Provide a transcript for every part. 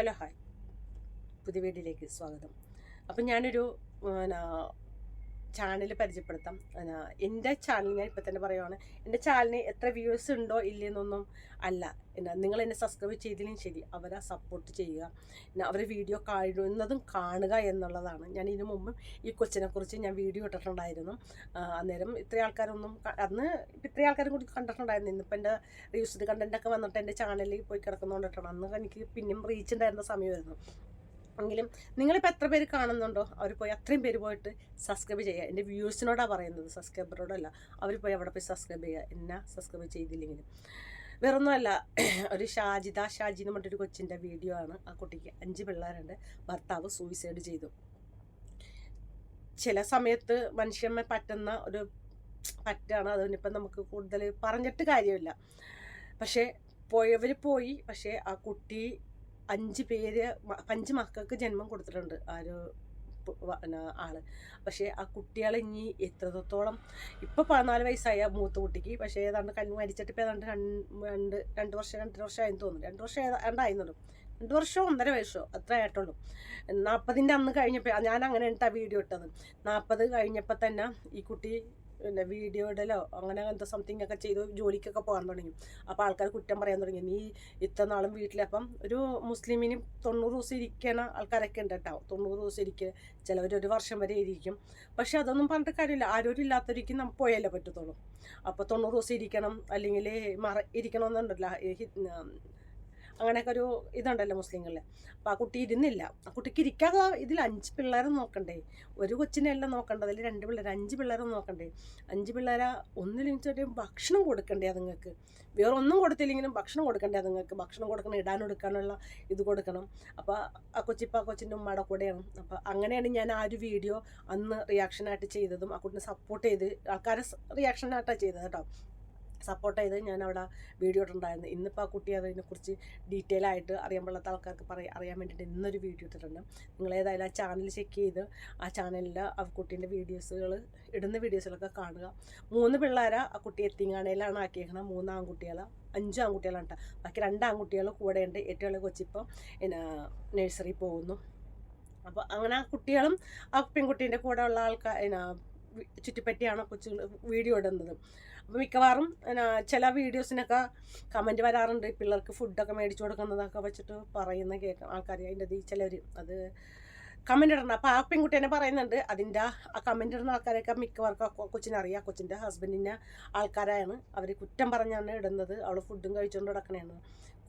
Hello hi. പുതിയ വീട്ടിലേക്ക് സ്വാഗതം. അപ്പം ഞാനൊരു ചാനൽ പരിചയപ്പെടുത്താം. എന്റെ ചാനൽ ഞാൻ ഇപ്പം തന്നെ പറയുവാണ് എന്റെ ചാനലിന് എത്ര വ്യൂസ് ഉണ്ടോ ഇല്ലെന്നൊന്നും അല്ല. എന്നാ നിങ്ങൾ എന്നെ സബ്സ്ക്രൈബ് ചെയ്തതിലും ശരി അവരെ സപ്പോർട്ട് ചെയ്യുക. പിന്നെ അവരെ വീഡിയോ കാണുന്നതും കാണുക എന്നുള്ളതാണ്. ഞാൻ ഇതിനു മുമ്പ് ഈ കൊച്ചിനെക്കുറിച്ച് ഞാൻ വീഡിയോ ഇട്ടിട്ടുണ്ടായിരുന്നു. അന്നേരം ഇത്രയും ആൾക്കാരൊന്നും അന്ന് ഇത്രയും ആൾക്കാരും കൂടി കണ്ടിട്ടുണ്ടായിരുന്നു. ഇന്നിപ്പോൾ എന്റെ റീൽസ് കണ്ടന്റൊക്കെ വന്നിട്ട് എന്റെ ചാനലിൽ പോയി കിടക്കുന്നതുകൊണ്ടിട്ടാണ് അന്ന് എനിക്ക് പിന്നെയും റീച്ച് ഉണ്ടായിരുന്ന സമയമായിരുന്നു. എങ്കിലും നിങ്ങളിപ്പോൾ എത്ര പേര് കാണുന്നുണ്ടോ? അവർ പോയി അത്രയും പേര് പോയിട്ട് സബ്സ്ക്രൈബ് ചെയ്യുക. എന്റെ വ്യൂസിനോടാണ് പറയുന്നത്. സബ്സ്ക്രൈബറോടല്ല അവർ പോയി അവിടെ പോയി സബ്സ്ക്രൈബ് ചെയ്യുക. എന്നാ സബ്സ്ക്രൈബ് ചെയ്തില്ലെങ്കിലും. വേറൊന്നുമല്ല. ഒരു ഷാജിദ ഷാജി എന്ന് പറഞ്ഞൊരു കൊച്ചിന്റെ വീഡിയോ ആണ്. ആ കുട്ടിക്ക് അഞ്ച് പിള്ളേരുണ്ട്. ഭർത്താവ് സൂയിസൈഡ് ചെയ്തു. ചില സമയത്ത് മനുഷ്യമ്മ പറ്റുന്ന ഒരു പറ്റാണ്. അതിനിപ്പം നമുക്ക് കൂടുതൽ പറഞ്ഞിട്ട് കാര്യമില്ല. പക്ഷേ പോയവർ പോയി. പക്ഷേ ആ കുട്ടി അഞ്ച് പേര് അഞ്ച് മക്കൾക്ക് ജന്മം കൊടുത്തിട്ടുണ്ട് ആ ഒരു ആൾ. പക്ഷേ ആ കുട്ടികളെ ഇനി എത്രത്തോളം ഇപ്പോൾ പതിനാല് വയസ്സായ മൂത്ത കുട്ടിക്ക് പക്ഷേ ഏതാണ്ട് കണ്ണു മരിച്ചിട്ട് ഇപ്പോൾ ഏതാണ്ട് രണ്ട് രണ്ട് രണ്ട് വർഷം രണ്ടര വർഷം ആയെന്ന് തോന്നുന്നു. രണ്ട് വർഷം ഏതാണ്ടായിരുന്നു രണ്ട് വർഷമോ ഒന്നര വയസ്സോ അത്ര ആയിട്ടുള്ളൂ. നാൽപ്പതിന്റെ അന്ന് കഴിഞ്ഞപ്പോൾ ഞാൻ അങ്ങനെ ആ വീഡിയോ ഇട്ടത്. നാൽപ്പത് കഴിഞ്ഞപ്പോൾ തന്നെ ഈ കുട്ടി പിന്നെ വീഡിയോ ഇടലോ അങ്ങനെ അങ്ങനത്തെ സംതിങ് ഒക്കെ ചെയ്ത് ജോലിക്കൊക്കെ പോകാൻ തുടങ്ങി. അപ്പോൾ ആൾക്കാർ കുറ്റം പറയാൻ തുടങ്ങി. നീ ഇത്ര നാളും വീട്ടിൽ അപ്പം ഒരു മുസ്ലിമിന് തൊണ്ണൂറ് ദിവസം ഇരിക്കണ ആൾക്കാരൊക്കെ ഉണ്ട് കേട്ടോ. തൊണ്ണൂറ് ദിവസം ഇരിക്കുക ചിലവർ ഒരു വർഷം വരെ ഇരിക്കും. പക്ഷെ അതൊന്നും പറഞ്ഞിട്ട് കാര്യമില്ല. ആരോരും ഇല്ലാത്തവരിക്കും നമുക്ക് പോയാലേ പറ്റത്തുള്ളൂ. അപ്പോൾ തൊണ്ണൂറ് ദിവസം ഇരിക്കണം. അല്ലെങ്കിൽ മറ ഇരിക്കണമെന്നുണ്ടല്ലോ അങ്ങനെയൊക്കെ ഒരു ഇതുണ്ടല്ലോ മുസ്ലിങ്ങളിൽ അപ്പോൾ ആ കുട്ടി ഇരുന്നില്ല. ആ കുട്ടിക്ക് ഇരിക്കാതെ ഇതിൽ അഞ്ച് പിള്ളേരെ നോക്കണ്ടേ? ഒരു കൊച്ചിനെയല്ല നോക്കണ്ടേ? അതിൽ രണ്ട് പിള്ളേർ അഞ്ച് പിള്ളേരെ നോക്കണ്ടേ? അഞ്ച് പിള്ളേരെ ഒന്നിലും ഭക്ഷണം കൊടുക്കണ്ടേ അതുങ്ങൾക്ക്? വേറെ ഒന്നും കൊടുത്തില്ലെങ്കിലും ഭക്ഷണം കൊടുക്കണ്ടേ അതുങ്ങൾക്ക്? ഭക്ഷണം കൊടുക്കണം ഇടാൻ കൊടുക്കാനുള്ള ഇത് കൊടുക്കണം. അപ്പോൾ ആ കൊച്ചിപ്പോൾ ആ കൊച്ചിന്റെ ഉമ്മയുടെ കൂടെയാണ്. അപ്പോൾ അങ്ങനെയാണ് ഞാൻ ആ ഒരു വീഡിയോ അന്ന് റിയാക്ഷനായിട്ട് ചെയ്തതും ആ കുട്ടിനെ സപ്പോർട്ട് ചെയ്ത് ആൾക്കാരെ റിയാക്ഷനായിട്ടാണ് ചെയ്തത് കേട്ടോ. സപ്പോർട്ട് ചെയ്ത് ഞാൻ അവിടെ വീഡിയോ ഇട്ടിട്ടുണ്ടായിരുന്നു. ഇന്നിപ്പോൾ ആ കുട്ടി അതിനെക്കുറിച്ച് ഡീറ്റെയിൽ ആയിട്ട് അറിയാൻ പാടാത്ത ആൾക്കാർക്ക് പറയാൻ അറിയാൻ വേണ്ടിയിട്ട് ഇന്നൊരു വീഡിയോ ഇട്ടിട്ടുണ്ട്. നിങ്ങൾ ഏതായാലും ആ ചാനൽ ചെക്ക് ചെയ്ത് ആ ചാനലിൽ ആ കുട്ടീന്റെ വീഡിയോസുകൾ ഇടുന്ന വീഡിയോസിലൊക്കെ കാണുക. മൂന്ന് പിള്ളേരെ ആ കുട്ടി എത്തിങ്ങാണയിലാണ് ആക്കിയേക്കണം മൂന്ന് ആൺകുട്ടികളെ അഞ്ച് ആൺകുട്ടികളാണ് കേട്ടോ ബാക്കി രണ്ട് ആൺകുട്ടികൾ കൂടെയുണ്ട്. ഏറ്റവും ഇളയ കൊച്ചിപ്പം പിന്നെ നഴ്സറി പോകുന്നു. അപ്പോൾ അങ്ങനെ ആ കുട്ടികളും ആ പെൺകുട്ടീന്റെ കൂടെ ഉള്ള ആൾക്കാർ ചുറ്റിപ്പറ്റിയാണ് കൊച്ചു വീഡിയോ ഇടുന്നത്. അപ്പോൾ മിക്കവാറും ചില വീഡിയോസിനൊക്കെ കമന്റ് വരാറുണ്ട്. പിള്ളേർക്ക് ഫുഡൊക്കെ മേടിച്ചു കൊടുക്കുന്നതൊക്കെ വെച്ചിട്ട് പറയുന്ന കേൾക്കാം ആൾക്കാർ അതിന്റെ ചിലർ അത് കമന്റ് ഇടണം. അപ്പോൾ ആ പെൺകുട്ടി തന്നെ പറയുന്നുണ്ട് അതിന്റെ ആ കമന്റ് ഇടുന്ന ആൾക്കാരൊക്കെ മിക്കവർക്കും കൊച്ചിനെ അറിയാം. കൊച്ചിന്റെ ഹസ്ബൻഡിന്റെ ആൾക്കാരാണ് അവർ കുറ്റം പറഞ്ഞാണ് ഇടുന്നത്. അവൾ ഫുഡും കഴിച്ചുകൊണ്ട് കിടക്കണേന്ന്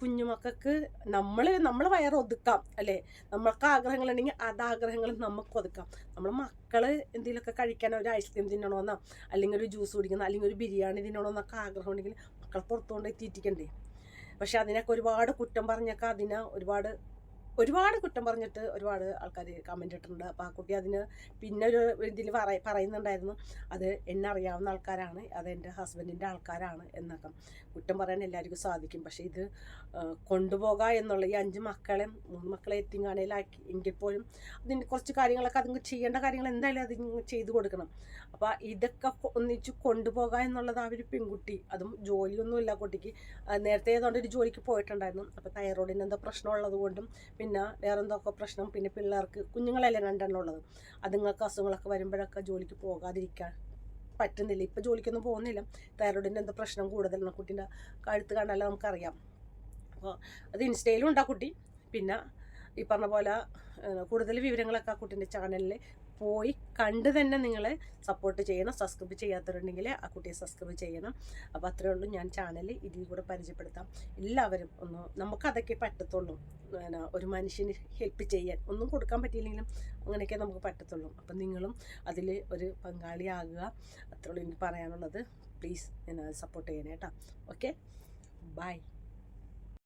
കുഞ്ഞുമക്കൾക്ക് നമ്മൾ നമ്മൾ വയറ് ഒതുക്കാം അല്ലേ? നമ്മൾക്ക് ആഗ്രഹങ്ങളുണ്ടെങ്കിൽ അത് ആഗ്രഹങ്ങൾ നമുക്ക് ഒതുക്കാം. നമ്മൾ മക്കൾ എന്തെങ്കിലുമൊക്കെ കഴിക്കാൻ ഒരു ഐസ്ക്രീം തിന്നണമെന്നോ അല്ലെങ്കിൽ ഒരു ജ്യൂസ് കുടിക്കണം അല്ലെങ്കിൽ ഒരു ബിരിയാണി തിന്നണമെന്നൊക്കെ ആഗ്രഹം ഉണ്ടെങ്കിൽ മക്കളെ പുറത്തുകൊണ്ട് തീറ്റിക്കണ്ടേ പക്ഷെ അതിനൊക്കെ ഒരുപാട് കുറ്റം പറഞ്ഞൊക്കെ അതിനെ ഒരുപാട് ഒരുപാട് കുറ്റം പറഞ്ഞിട്ട് ഒരുപാട് ആൾക്കാർ കമന്റ് ഇട്ടിട്ടുണ്ട്. അപ്പോൾ ആ കുട്ടി അതിന് പിന്നെ ഒരു ഇതിൽ പറ പറയുന്നുണ്ടായിരുന്നു. അത് എന്നെ അറിയാവുന്ന ആൾക്കാരാണ് അത് എന്റെ ഹസ്ബൻഡിന്റെ ആൾക്കാരാണ് എന്നൊക്കെ. കുറ്റം പറയാൻ എല്ലാവർക്കും സാധിക്കും. പക്ഷേ ഇത് കൊണ്ടുപോകുക എന്നുള്ള ഈ അഞ്ച് മക്കളെ മൂന്ന് മക്കളെ എത്തിങ്ങാനയിലാക്കി എങ്കിൽ പോലും അതിന് കുറച്ച് കാര്യങ്ങളൊക്കെ അതിന് ചെയ്യേണ്ട കാര്യങ്ങൾ എന്തായാലും അതിന് ചെയ്തു കൊടുക്കണം. അപ്പോൾ ഇതൊക്കെ ഒന്നിച്ച് കൊണ്ടുപോകുക എന്നുള്ളത് ആ ഒരു പെൺകുട്ടി അതും ജോലിയൊന്നുമില്ല കുട്ടിക്ക്. നേരത്തെ ഏതാണ്ട് ഒരു ജോലിക്ക് പോയിട്ടുണ്ടായിരുന്നു. അപ്പോൾ തൈറോയിഡിന് എന്താ പ്രശ്നമുള്ളത് കൊണ്ടും പിന്നെ വേറെ എന്തൊക്കെ പ്രശ്നം? പിന്നെ പിള്ളേർക്ക് കുഞ്ഞുങ്ങളല്ലേ രണ്ടെണ്ണം ഉള്ളത്. അതുങ്ങൾക്ക് അസുഖങ്ങളൊക്കെ വരുമ്പോഴൊക്കെ ജോലിക്ക് പോകാതിരിക്കാൻ പറ്റുന്നില്ല. ഇപ്പം ജോലിക്കൊന്നും പോകുന്നില്ല. തൈറോയിഡിന്റെ എന്തോ പ്രശ്നം കൂടുതലാണ്. കുട്ടീന്റെ കഴുത്ത് കണ്ടാലും നമുക്കറിയാം. അപ്പോൾ അത് ഇൻസ്റ്റയിലും ഉണ്ട് കുട്ടി. പിന്നെ ഈ പറഞ്ഞ പോലെ കൂടുതൽ വിവരങ്ങളൊക്കെ ആ കുട്ടീന്റെ ചാനലിൽ പോയി കണ്ട് തന്നെ നിങ്ങൾ സപ്പോർട്ട് ചെയ്യണം. സബ്സ്ക്രൈബ് ചെയ്യാത്തവരുണ്ടെങ്കിൽ ആ കുട്ടിയെ സബ്സ്ക്രൈബ് ചെയ്യണം. അപ്പോൾ അത്രയേ ഉള്ളൂ. ഞാൻ ചാനൽ ഇതിൽ കൂടെ പരിചയപ്പെടുത്താം. എല്ലാവരും ഒന്ന് നമുക്കതൊക്കെ പറ്റത്തുള്ളൂ. ഒരു മനുഷ്യന് ഹെൽപ്പ് ചെയ്യാൻ ഒന്നും കൊടുക്കാൻ പറ്റിയില്ലെങ്കിലും അങ്ങനെയൊക്കെ നമുക്ക് പറ്റത്തുള്ളൂ. അപ്പം നിങ്ങളും അതിൽ ഒരു പങ്കാളിയാകുക. അത്രയുള്ളൂ എനിക്ക് പറയാനുള്ളത്. പ്ലീസ് എന്നെ സപ്പോർട്ട് ചെയ്യണേ ഓക്കെ ബൈ